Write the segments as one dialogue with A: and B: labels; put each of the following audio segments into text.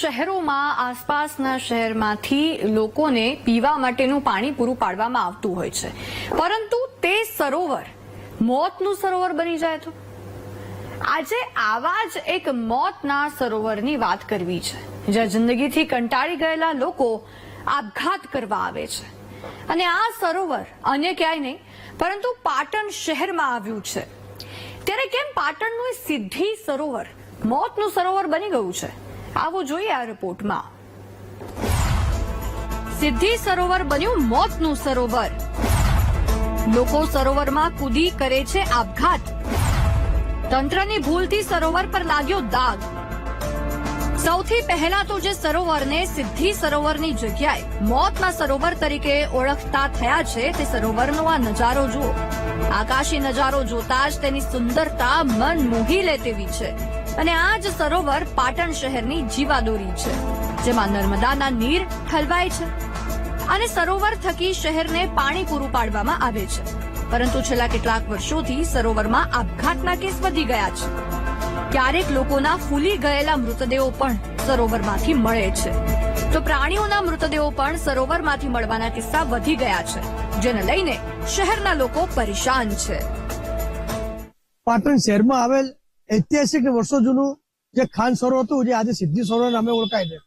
A: શહેરોમાં, આસપાસના શહેરમાંથી લોકોને પીવા માટેનું પાણી પૂરું પાડવામાં આવતું હોય છે. પરંતુ તે સરોવર, મોતનું સરોવર બની જાય તો? આજે આવા જ એક મોતના સરોવરની વાત કરવી છે, જ્યાં જિંદગીથી કંટાળી ગયેલા લોકો આપઘાત કરવા આવે છે. અને આ સરોવર અન્ય ક્યાંય નહીં, પરંતુ પાટણ શહેરમાં આવ્યું છે. ત્યારે કેમ પાટણનું સિદ્ધિ સરોવર, મોતનું સરોવર બની ગયું છે? આવો જોઈએ આ રિપોર્ટમાં. સિદ્ધિ સરોવર બન્યું મોતનું સરોવર. લોકો સરોવરમાં કૂદી કરે છે આપઘાત. તંત્રની ભૂલથી સરોવર પર લાગ્યો દાગ. સૌથી પહેલા તો જે સરોવરને સિદ્ધિ સરોવરની જગ્યાએ મોતના સરોવર તરીકે ઓળખતા થયા છે તે સરોવરનો આ નજારો જુઓ. આકાશી નજારો જોતા જ તેની સુંદરતા મન મોહી લે તેવી છે. અને આ જ સરોવર પાટણ શહેરની જીવાદોરી છે, જેમાં નર્મદાના નીર ઠલવાય છે અને સરોવર થકી શહેરને પાણી પૂરું પાડવામાં આવે છે. પરંતુ છેલ્લા કેટલાક વર્ષોથી સરોવરમાં આપઘાતના કેસ વધી ગયા છે. ક્યારેક લોકોના ફૂલી ગયેલા મૃતદેહો પણ સરોવરમાંથી મળે છે. તો પ્રાણીઓના મૃતદેહો પણ સરોવરમાંથી મળવાના કિસ્સા વધી ગયા છે, જેને લઈને શહેરના લોકો પરેશાન છે.
B: પાટણ શહેરમાં આવેલ ઐતિહાસિક વર્ષો જૂનું જે ખાન સરોવર હતું, જે આજે સિદ્ધિ સરોવર નામે ઓળખાય છે.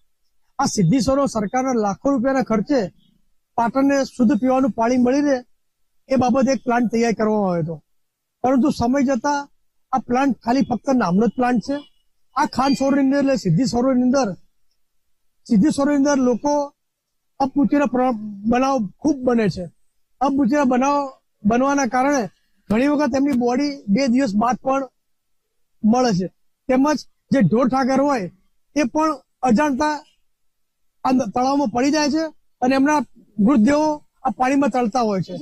B: આ સિદ્ધિ સરોવર સરકારના લાખો રૂપિયાના ખર્ચે પાટણને શુદ્ધ પીવાનું પાણી મળી રહે, એ બાબતે એક પ્લાન્ટ તૈયાર કરવામાં આવ્યો હતો. પરંતુ સમય જતા આ પ્લાન્ટ ખાલી ફક્ત નામનો જ પ્લાન્ટ છે. આ ખાન સરોવરની અંદર એટલે સિદ્ધિ સરોવરની અંદર, સિદ્ધિ સરોવરની અંદર લોકો અપમૃત્યુના બનાવ ખૂબ બને છે. અપમૃત્યુના બનાવ બનવાના કારણે ઘણી વખત એમની બોડી બે દિવસ બાદ પણ મળે છે. તેમજ જે ઢોર ઠાકર હોય એ પણ અજાણતા તળાવમાં પડી જાય છે અને એમના મૃતદેહો આ પાણીમાં તળતા હોય છે.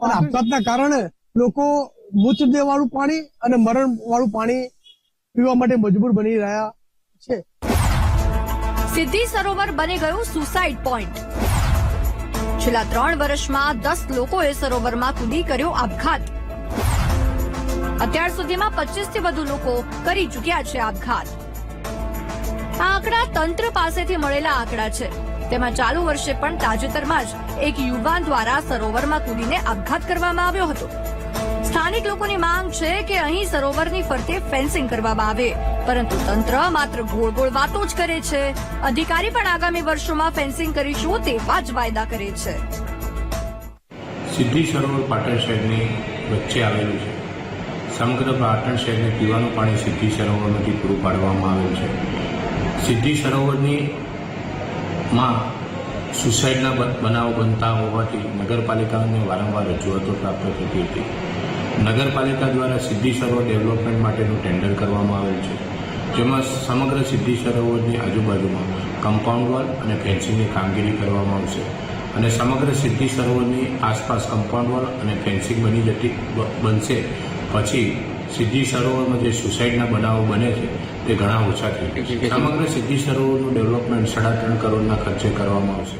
B: અને આપઘાતના કારણે લોકો મૃતદેહ વાળું પાણી અને મરણ વાળું પાણી પીવા માટે મજબૂર બની રહ્યા છે.
A: સિદ્ધિ સરોવર બની ગયું સુસાઇડ પોઈન્ટ. છેલ્લા ત્રણ વર્ષમાં દસ લોકોએ સરોવરમાં કૂદી કર્યો આપઘાત. અત્યાર સુધીમાં પચીસથી વધુ લોકો કરી ચૂક્યા છે આપઘાત. આ આંકડા તંત્ર પાસેથી મળેલા આંકડા છે. તેમાં ચાલુ વર્ષે પણ તાજેતરમાં જ એક યુવાન દ્વારા સરોવરમાં કૂદીને આપઘાત કરવામાં આવ્યો હતો. સ્થાનિક લોકોની માંગ છે કે અહીં સરોવરની ફરતે ફેન્સિંગ કરવામાં આવે. પરંતુ તંત્ર માત્ર ગોળ ગોળ વાતો જ કરે છે. અધિકારી પણ આગામી વર્ષોમાં ફેન્સિંગ કરીશું તેવા જ વાયદા કરે છે.
C: સિદ્ધિ સરોવર પાટણ શહેરની વચ્ચે આવેલું છે. સમગ્ર પાટણ શહેરને પીવાનું પાણી સિદ્ધિ સરોવરમાંથી પૂરું પાડવામાં આવેલ છે. સિદ્ધિ સરોવરની માં સુસાઇડના બનાવો બનતા હોવાથી નગરપાલિકાને વારંવાર રજૂઆતો પ્રાપ્ત થતી હતી. નગરપાલિકા દ્વારા સિદ્ધિ સરોવર ડેવલપમેન્ટ માટેનું ટેન્ડર કરવામાં આવેલ છે. જેમાં સમગ્ર સિદ્ધિ સરોવરની આજુબાજુમાં કમ્પાઉન્ડ વોલ અને ફેન્સિંગની કામગીરી કરવામાં આવશે અને સમગ્ર સિદ્ધિ સરોવરની આસપાસ કમ્પાઉન્ડ વોલ અને ફેન્સિંગ બની જતી બનશે પછી સિદ્ધિ સરોવરમાં જે સુસાઇડના બનાવો બને છે તે ઘણા ઓછા થઈ સમગ્ર સિદ્ધિ સરોવરનું ડેવલપમેન્ટ સાડા ત્રણ કરોડના ખર્ચે કરવામાં આવશે.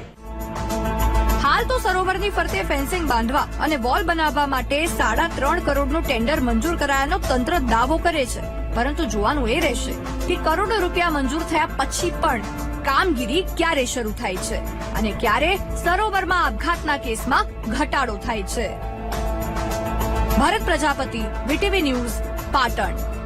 A: હાલ તો સરોવરની ફરતે ફેન્સિંગ બાંધવા અને વોલ બનાવવા માટે સાડા ત્રણ કરોડનું ટેન્ડર મંજૂર કરાયાનો તંત્ર દાવો કરે છે. પરંતુ જોવાનું એ રહેશે કે કરોડો રૂપિયા મંજૂર થયા પછી પણ કામગીરી ક્યારે શરૂ થાય છે અને ક્યારે સરોવરમાં આપઘાતના કેસમાં ઘટાડો થાય છે. Bharat Prajapati VTV news Patan.